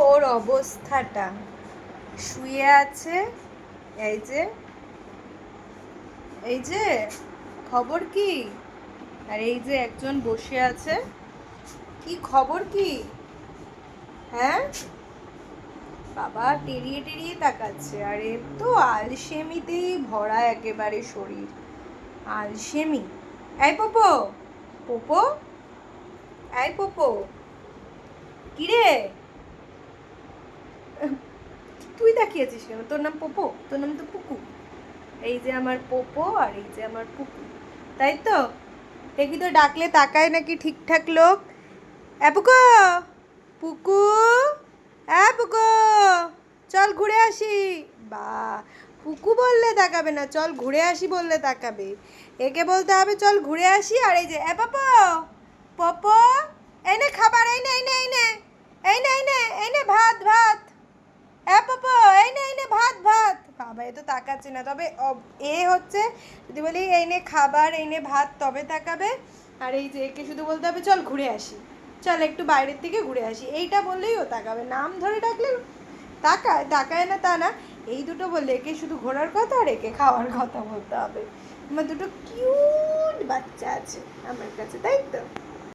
ওর অবস্থাটা। শুয়ে আছে, এই যে এই যে, খবর কি? আর এই যে একজন বসে আছে, কি খবর কি? হ্যাঁ? বাবা টেরিয়ে টেরিয়ে তাকাচ্ছে, আর এর তো আলসেমিতেই ভরা একেবারে শরীর। আলসেমি। এই পোপো পোপো, এই পোপো। কিরে? তুই তাকিয়েছিস কেন? তোর নাম পোপো? তোর নাম তো পুকু। এই যে আমার পোপো আর এই যে আমার পুকু। তাই তো? দেখি তো ডাকলে তাকায় নাকি ঠিকঠাক লোক? এ পুকু! পুকু! এ পুকু! চল ঘুরে আসি। বা, পুকু বললে তাকাবে না, চল ঘুরে আসি বললে তাকাবে। একে বলতে হবে চল ঘুরে আসি আর এই যে, এ পাপো! পপো! এই নে খাবার, এই নে এই নে এই নে। এই নে এই নে এই নে, ভাত ভাত। এ পাপো, এই নে এই নে, ভাত ভাত। বাবা, এ তো তাকাচ্ছে না। তবে এ হচ্ছে, যদি বলি এই নে খাবার, এই নে ভাত, তবে তাকাবে। আর এই যে একে শুধু বলতে হবে, চল ঘুরে আসি। চল একটু বাইরের থেকে ঘুরে আসি। এইটা বললেই ও তাকাবে। নাম ধরে ডাকলে তাকায় তাকায় না তা না। এই দুটো বললে একে শুধু ঘোরার কথা আর একে খাওয়ার কথা বলতে হবে। আমার দুটো কিউট বাচ্চা আছে আমার কাছে, তাই তো?